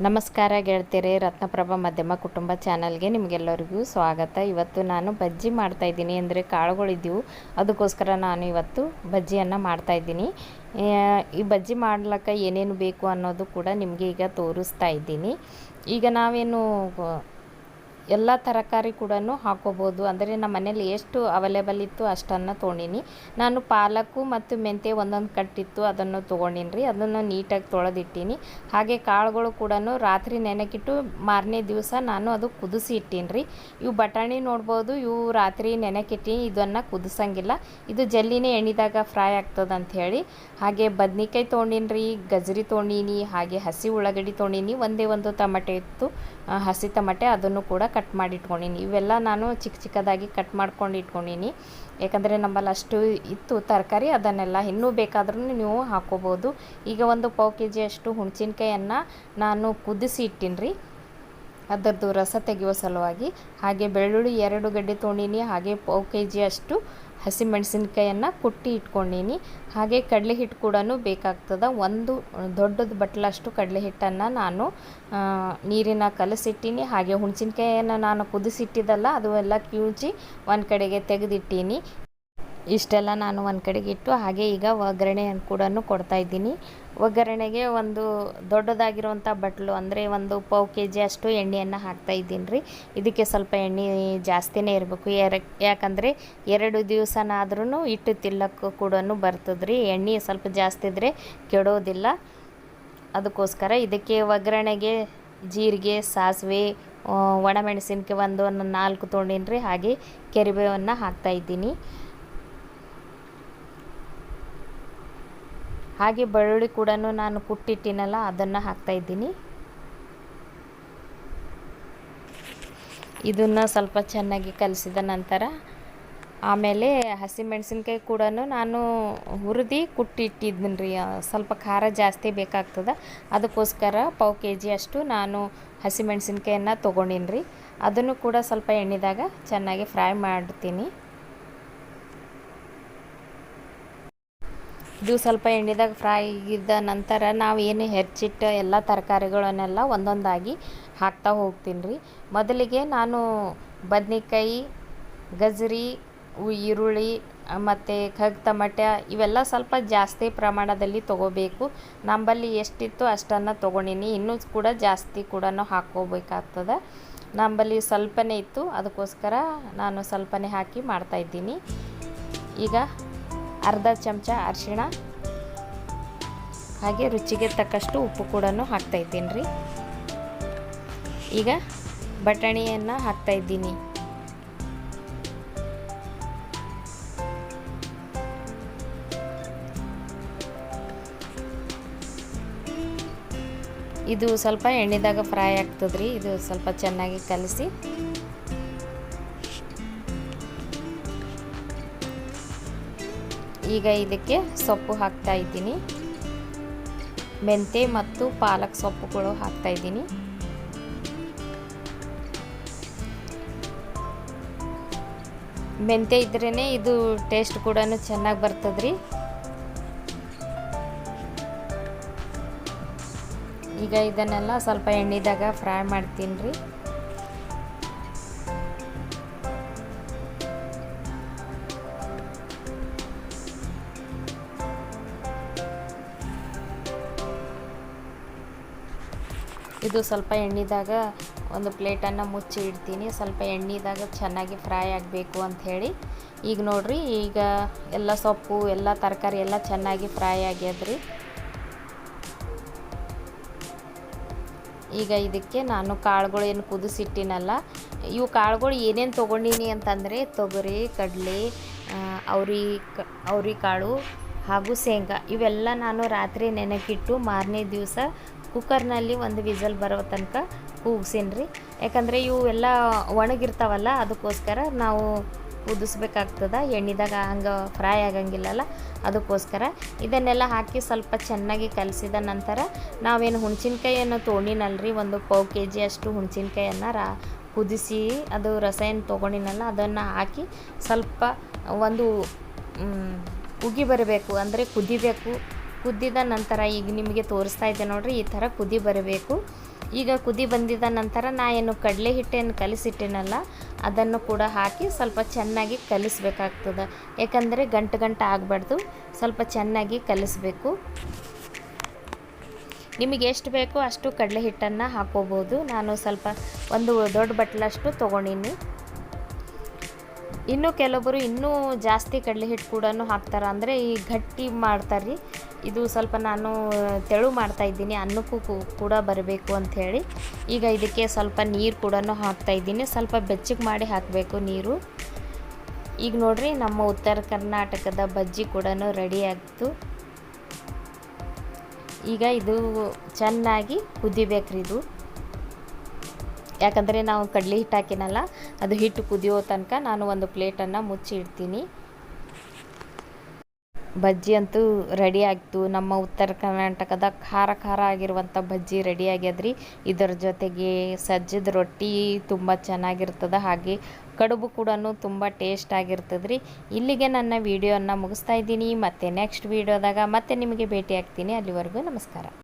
ನಮಸ್ಕಾರ ಗೆಳತಿಯರೇ, ರತ್ನಪ್ರಭಾ ಮಧ್ಯಮ ಕುಟುಂಬ ಚಾನಲ್ಗೆ ನಿಮಗೆಲ್ಲರಿಗೂ ಸ್ವಾಗತ. ಇವತ್ತು ನಾನು ಬಜ್ಜಿ ಮಾಡ್ತಾಯಿದ್ದೀನಿ ಅಂದರೆ ಕಾಳುಗಳಿದ್ದೀವು ಅದಕ್ಕೋಸ್ಕರ ನಾನು ಇವತ್ತು ಬಜ್ಜಿಯನ್ನು ಮಾಡ್ತಾಯಿದ್ದೀನಿ ಈ ಬಜ್ಜಿ ಮಾಡ್ಲಿಕ್ಕೆ ಏನೇನು ಬೇಕು ಅನ್ನೋದು ಕೂಡ ನಿಮಗೆ ಈಗ ತೋರಿಸ್ತಾ ಇದ್ದೀನಿ. ಈಗ ನಾವೇನು ಎಲ್ಲ ತರಕಾರಿ ಕೂಡ ಹಾಕೋಬೋದು. ಅಂದರೆ ನಮ್ಮ ಮನೇಲಿ ಎಷ್ಟು ಅವೈಲೇಬಲ್ ಇತ್ತು ಅಷ್ಟನ್ನು ತೊಗೊಂಡಿನಿ. ನಾನು ಪಾಲಕು ಮತ್ತು ಮೆಂತ್ಯ ಒಂದೊಂದು ಕಟ್ಟಿತ್ತು, ಅದನ್ನು ತೊಗೊಂಡಿನಿ ರೀ ಅದನ್ನು ನೀಟಾಗಿ ತೊಳೆದಿಟ್ಟಿನಿ. ಹಾಗೆ ಕಾಳುಗಳು ಕೂಡ ರಾತ್ರಿ ನೆನೆಕಿಟ್ಟು ಮಾರನೇ ದಿವಸ ನಾನು ಅದು ಕುದಿಸಿ ಇಟ್ಟೀನಿ ರೀ ಇವು ಬಟಾಣಿ ನೋಡ್ಬೋದು, ಇವು ರಾತ್ರಿ ನೆನೆಕಿಟ್ಟು ಇದನ್ನು ಕುದಿಸಂಗಿಲ್ಲ. ಇದು ಜಲ್ಲಿನೇ ಎಣ್ಣಿದಾಗ ಫ್ರೈ ಆಗ್ತದೆ ಹೇಳಿ. ಹಾಗೆ ಬದ್ನಿಕಾಯಿ ತೊಗೊಂಡಿನಿ ರೀ ಗಜರಿ ತೊಗೊಂಡಿನಿ, ಹಾಗೆ ಹಸಿ ಉಳ್ಳಾಗಡ್ಡಿ ತೊಗೊಂಡಿನಿ. ಒಂದೇ ಒಂದು ಟಮಟೆ ಇತ್ತು. ಹಸಿ ಟಮಟೆ ಅದನ್ನು ಕೂಡ ಕಟ್ ಮಾಡಿ ಇಟ್ಕೊಂಡಿನಿ ಇವೆಲ್ಲ ನಾನು ಚಿಕ್ಕ ಚಿಕ್ಕದಾಗಿ ಕಟ್ ಮಾಡ್ಕೊಂಡು ಇಟ್ಕೊಂಡಿನಿ. ಯಾಕಂದರೆ ನಮ್ಮಲ್ಲಿ ಅಷ್ಟು ಇತ್ತು ತರಕಾರಿ, ಅದನ್ನೆಲ್ಲ ಇನ್ನೂ ಬೇಕಾದ್ರೂ ನೀವು ಹಾಕೋಬೋದು. ಈಗ ಒಂದು ಪಾವು ಕೆ ಜಿಯಷ್ಟು ಹುಣಸಿನ್ಕಾಯನ್ನು ನಾನು ಕುದಿಸಿ ಇಟ್ಟಿನಿ ರೀ ಅದರದ್ದು ರಸ ತೆಗೆಯುವ ಸಲುವಾಗಿ, ಹಾಗೆ ಬೆಳ್ಳುಳ್ಳಿ ಎರಡು ಗಡ್ಡೆ ತೊಗೊಂಡಿನಿ ಹಾಗೆ ಪಾವು ಕೆ ಜಿಯಷ್ಟು ಹಸಿಮೆಣಸಿನ್ಕಾಯನ್ನು ಕುಟ್ಟಿ ಇಟ್ಕೊಂಡೀನಿ. ಹಾಗೆ ಕಡಲೆ ಹಿಟ್ಟು ಕೂಡ ಬೇಕಾಗ್ತದೆ. ಒಂದು ದೊಡ್ಡದು ಬಟ್ಲಷ್ಟು ಕಡಲೆ ಹಿಟ್ಟನ್ನು ನಾನು ನೀರಿನ ಕಲಸಿಟ್ಟೀನಿ. ಹಾಗೆ ಹುಣಸಿನ್ಕಾಯನ್ನು ನಾನು ಕುದಿಸಿಟ್ಟಿದ್ದಲ್ಲ, ಅದು ಎಲ್ಲ ಕಿವುಚಿ ಒಂದು ಕಡೆಗೆ ತೆಗೆದಿಟ್ಟೀನಿ. ಇಷ್ಟೆಲ್ಲ ನಾನು ಒಂದು ಕಡೆಗೆ ಇಟ್ಟು ಹಾಗೆ ಈಗ ಒಗ್ಗರಣೆಯನ್ನು ಕೂಡ ಕೊಡ್ತಾ ಇದ್ದೀನಿ. ಒಗ್ಗರಣೆಗೆ ಒಂದು ದೊಡ್ಡದಾಗಿರುವಂಥ ಬಟ್ಲು ಅಂದರೆ ಒಂದು ಪಾವು ಕೆ ಜಿ ಅಷ್ಟು ಎಣ್ಣೆಯನ್ನು ಹಾಕ್ತಾ ಇದ್ದೀನಿ ರೀ. ಇದಕ್ಕೆ ಸ್ವಲ್ಪ ಎಣ್ಣೆ ಜಾಸ್ತಿನೇ ಇರಬೇಕು. ಎರ ಯಾಕಂದರೆ ಎರಡು ದಿವಸನಾದ್ರೂ ಇಟ್ಟು ತಿಲ್ಲಕ್ಕೂ ಕೂಡ ಬರ್ತದೆ ಎಣ್ಣೆ ಸ್ವಲ್ಪ ಜಾಸ್ತಿ ಇದ್ದರೆ ಕೆಡೋದಿಲ್ಲ. ಅದಕ್ಕೋಸ್ಕರ ಇದಕ್ಕೆ ಒಗ್ಗರಣೆಗೆ ಜೀರಿಗೆ, ಸಾಸಿವೆ ಒಣಮೆಣಸಿನಕಾಯಿ ಒಂದು ನಾಲ್ಕು ತೊಗೊಂಡಿನಿ ರೀ ಹಾಗೆ ಕೆರಿಬೇವನ್ನು ಹಾಕ್ತಾ ಹಾಗೆ ಬೆಳ್ಳುಳ್ಳಿ ಕೂಡ ನಾನು ಕುಟ್ಟಿಟ್ಟಿನಲ್ಲ, ಅದನ್ನು ಹಾಕ್ತಾ ಇದ್ದೀನಿ. ಇದನ್ನು ಸ್ವಲ್ಪ ಚೆನ್ನಾಗಿ ಕಲಸಿದ ನಂತರ ಆಮೇಲೆ ಹಸಿಮೆಣಸಿನ್ಕಾಯಿ ಕೂಡ ನಾನು ಹುರಿದು ಕುಟ್ಟಿಟ್ಟಿದ್ದೀನಿ ರೀ ಸ್ವಲ್ಪ ಖಾರ ಜಾಸ್ತಿ ಬೇಕಾಗ್ತದೆ. ಅದಕ್ಕೋಸ್ಕರ ಪಾವು ಕೆ ಜಿ ಅಷ್ಟು ನಾನು ಹಸಿಮೆಣಸಿನ್ಕಾಯನ್ನು ತೊಗೊಂಡಿನಿ ರೀ ಅದನ್ನು ಕೂಡ ಸ್ವಲ್ಪ ಎಣ್ಣೆದಾಗ ಚೆನ್ನಾಗಿ ಫ್ರೈ ಮಾಡ್ತೀನಿ. ಇದು ಸ್ವಲ್ಪ ಎಣ್ಣೆದಾಗ ಫ್ರೈ ಆಗಿದ್ದ ನಂತರ ನಾವು ಏನು ಹೆಚ್ಚಿಟ್ಟ ಎಲ್ಲ ತರಕಾರಿಗಳನ್ನೆಲ್ಲ ಒಂದೊಂದಾಗಿ ಹಾಕ್ತಾ ಹೋಗ್ತೀನಿ ರೀ ಮೊದಲಿಗೆ ನಾನು ಬದನೆಕಾಯಿ, ಗಜರಿ ಈರುಳ್ಳಿ ಮತ್ತು ಖಗ್ ಟಮಟ್ಯ ಇವೆಲ್ಲ ಸ್ವಲ್ಪ ಜಾಸ್ತಿ ಪ್ರಮಾಣದಲ್ಲಿ ತೊಗೋಬೇಕು. ನಂಬಲ್ಲಿ ಎಷ್ಟಿತ್ತು ಅಷ್ಟನ್ನು ತೊಗೊಂಡಿನಿ. ಇನ್ನೂ ಕೂಡ ಜಾಸ್ತಿ ಕೂಡ ಹಾಕ್ಕೋಬೇಕಾಗ್ತದೆ. ನಂಬಲ್ಲಿ ಸ್ವಲ್ಪನೇ ಇತ್ತು. ಅದಕ್ಕೋಸ್ಕರ ನಾನು ಸ್ವಲ್ಪನೇ ಹಾಕಿ ಮಾಡ್ತಾಯಿದ್ದೀನಿ ಈಗ ಅರ್ಧ ಚಮಚ ಅರಿಶಿಣ, ಹಾಗೆ ರುಚಿಗೆ ತಕ್ಕಷ್ಟು ಉಪ್ಪು ಕೂಡ ಹಾಕ್ತಾ ಇದ್ದೀನಿ ರೀ. ಈಗ ಬಟಾಣಿಯನ್ನು ಹಾಕ್ತಾ ಇದ್ದೀನಿ. ಇದು ಸ್ವಲ್ಪ ಎಣ್ಣೆದಾಗ ಫ್ರೈ ಆಗ್ತದ್ರಿ, ಇದು ಸ್ವಲ್ಪ ಚೆನ್ನಾಗಿ ಕಲಸಿ. ಈಗ ಇದಕ್ಕೆ ಸೊಪ್ಪು ಹಾಕ್ತಾ ಇದ್ದೀನಿ. ಮೆಂತೆ ಮತ್ತು ಪಾಲಕ್ ಸೊಪ್ಪುಗಳು ಹಾಕ್ತಾ ಇದ್ದೀನಿ. ಮೆಂತೆ ಇದ್ರೇ ಇದು ಟೇಸ್ಟ್ ಕೂಡ ಚೆನ್ನಾಗಿ ಬರ್ತದ್ರಿ. ಈಗ ಇದನ್ನೆಲ್ಲ ಸ್ವಲ್ಪ ಎಣ್ಣೆದಾಗ ಫ್ರೈ ಮಾಡ್ತೀನಿ ರೀ ಇದು ಸ್ವಲ್ಪ ಎಣ್ಣೆದಾಗ ಒಂದು ಪ್ಲೇಟನ್ನು ಮುಚ್ಚಿ ಇಡ್ತೀನಿ. ಸ್ವಲ್ಪ ಎಣ್ಣೆದಾಗ ಚೆನ್ನಾಗಿ ಫ್ರೈ ಆಗಬೇಕು ಅಂಥೇಳಿ ಈಗ ನೋಡಿರಿ, ಈಗ ಎಲ್ಲ ಸೊಪ್ಪು, ಎಲ್ಲ ತರಕಾರಿ ಎಲ್ಲ ಚೆನ್ನಾಗಿ ಫ್ರೈ ಆಗ್ಯದ್ರಿ. ಈಗ ಇದಕ್ಕೆ ನಾನು ಕಾಳುಗಳು ಏನು ಕುದಿಸಿಟ್ಟಿನಲ್ಲ. ಇವು ಕಾಳುಗಳು ಏನೇನು ತೊಗೊಂಡಿನಿ ಅಂತಂದರೆ ತೊಗರಿ, ಕಡಲೆ ಅವ್ರಿ ಕ, ಅವ್ರಿ ಕಾಳು ಹಾಗೂ ಶೇಂಗಾ. ಇವೆಲ್ಲ ನಾನು ರಾತ್ರಿ ನೆನಕಿಟ್ಟು ಮಾರನೇ ದಿವಸ ಕುಕ್ಕರ್ನಲ್ಲಿ ಒಂದು ವಿಸಲ್ ಬರೋ ತನಕ ಕೂಗ್ಸೀನಿ ರೀ ಯಾಕಂದರೆ ಇವು ಎಲ್ಲ ಒಣಗಿರ್ತಾವಲ್ಲ, ಅದಕ್ಕೋಸ್ಕರ ನಾವು ಕುದಿಸ್ಬೇಕಾಗ್ತದ. ಎಣ್ಣೆದಾಗ ಹಂಗೆ ಫ್ರೈ ಆಗಂಗಿಲ್ಲಲ್ಲ, ಅದಕ್ಕೋಸ್ಕರ. ಇದನ್ನೆಲ್ಲ ಹಾಕಿ ಸ್ವಲ್ಪ ಚೆನ್ನಾಗಿ ಕಲಸಿದ ನಂತರ ನಾವೇನು ಹುಣ್ಸಿನ್ಕಾಯಿಯನ್ನು ತೊಗೊಂಡಿನಲ್ರಿ, ಒಂದು ಪಾವು ಕೆ ಜಿ ಅಷ್ಟು ಹುಣ್ಸಿನ್ಕಾಯನ್ನು ರಾ ಕುದಿಸಿ ಅದು ರಸ ಏನು ತೊಗೊಂಡಿನಲ್ಲ, ಅದನ್ನು ಹಾಕಿ ಸ್ವಲ್ಪ ಒಂದು ಉಗಿ ಬರಬೇಕು, ಅಂದರೆ ಕುದಿಬೇಕು. ಕುದ್ದಿದ ನಂತರ ಈಗ ನಿಮಗೆ ತೋರಿಸ್ತಾ ಇದ್ದೆ ನೋಡ್ರಿ, ಈ ಥರ ಕುದಿ ಬರಬೇಕು. ಈಗ ಕುದಿ ಬಂದಿದ ನಂತರ ನಾ ಏನು ಕಡಲೆ ಹಿಟ್ಟೇನು ಕಲಿಸಿಟ್ಟೇನಲ್ಲ, ಅದನ್ನು ಕೂಡ ಹಾಕಿ ಸ್ವಲ್ಪ ಚೆನ್ನಾಗಿ ಕಲಿಸ್ಬೇಕಾಗ್ತದೆ. ಯಾಕಂದರೆ ಗಂಟು ಗಂಟು ಆಗಬಾರ್ದು, ಸ್ವಲ್ಪ ಚೆನ್ನಾಗಿ ಕಲಿಸ್ಬೇಕು. ನಿಮಗೆ ಎಷ್ಟು ಬೇಕೋ ಅಷ್ಟು ಕಡಲೆ ಹಿಟ್ಟನ್ನು ಹಾಕೋಬೋದು. ನಾನು ಸ್ವಲ್ಪ ಒಂದು ದೊಡ್ಡ ಬಟ್ಲಷ್ಟು ತೊಗೊಂಡಿನಿ. ಇನ್ನು ಕೆಲವೊಬ್ಬರು ಇನ್ನೂ ಜಾಸ್ತಿ ಕಡಲೆ ಹಿಟ್ಟು ಕೂಡ ಹಾಕ್ತಾರೆ. ಅಂದರೆ ಈ ಗಟ್ಟಿ ಮಾಡ್ತಾರೆ ರೀ ಇದು ಸ್ವಲ್ಪ ನಾನು ತೆಳು ಮಾಡ್ತಾ ಇದ್ದೀನಿ. ಅನ್ನಕ್ಕೂ ಕೂಡ ಬರಬೇಕು ಅಂಥೇಳಿ ಈಗ ಇದಕ್ಕೆ ಸ್ವಲ್ಪ ನೀರು ಕೂಡ ಹಾಕ್ತಾ ಇದ್ದೀನಿ. ಸ್ವಲ್ಪ ಬೆಚ್ಚಗೆ ಮಾಡಿ ಹಾಕಬೇಕು ನೀರು. ಈಗ ನೋಡ್ರಿ ನಮ್ಮ ಉತ್ತರ ಕರ್ನಾಟಕದ ಬಜ್ಜಿ ಕೂಡ ರೆಡಿ ಆಗ್ತು. ಈಗ ಇದು ಚೆನ್ನಾಗಿ ಕುದಿಬೇಕ್ರಿ ಇದು. ಯಾಕಂದರೆ ನಾವು ಕಡಲೆ ಹಿಟ್ಟು ಹಾಕಿನಲ್ಲ, ಅದು ಹಿಟ್ಟು ಕುದಿಯೋ ತನಕ ನಾನು ಒಂದು ಪ್ಲೇಟನ್ನು ಮುಚ್ಚಿ ಇಡ್ತೀನಿ. ಬಜ್ಜಿ ಅಂತೂ ರೆಡಿ ಆಯಿತು ನಮ್ಮ ಉತ್ತರ ಕರ್ನಾಟಕದ ಖಾರ ಖಾರ ಆಗಿರುವಂಥ ಬಜ್ಜಿ ರೆಡಿ ಆಗ್ಯದ್ರಿ. ಇದರ ಜೊತೆಗೆ ಸಜ್ಜದ ರೊಟ್ಟಿ ತುಂಬ ಚೆನ್ನಾಗಿರ್ತದೆ, ಹಾಗೆ ಕಡುಬು ಕೂಡ ತುಂಬ ಟೇಸ್ಟ್ ಆಗಿರ್ತದ್ರಿ. ಇಲ್ಲಿಗೆ ನನ್ನ ವಿಡಿಯೋನ ಮುಗಿಸ್ತಾ ಇದ್ದೀನಿ. ಮತ್ತು ನೆಕ್ಸ್ಟ್ ವಿಡಿಯೋದಾಗ ಮತ್ತೆ ನಿಮಗೆ ಭೇಟಿ ಆಗ್ತೀನಿ. ಅಲ್ಲಿವರೆಗೂ ನಮಸ್ಕಾರ.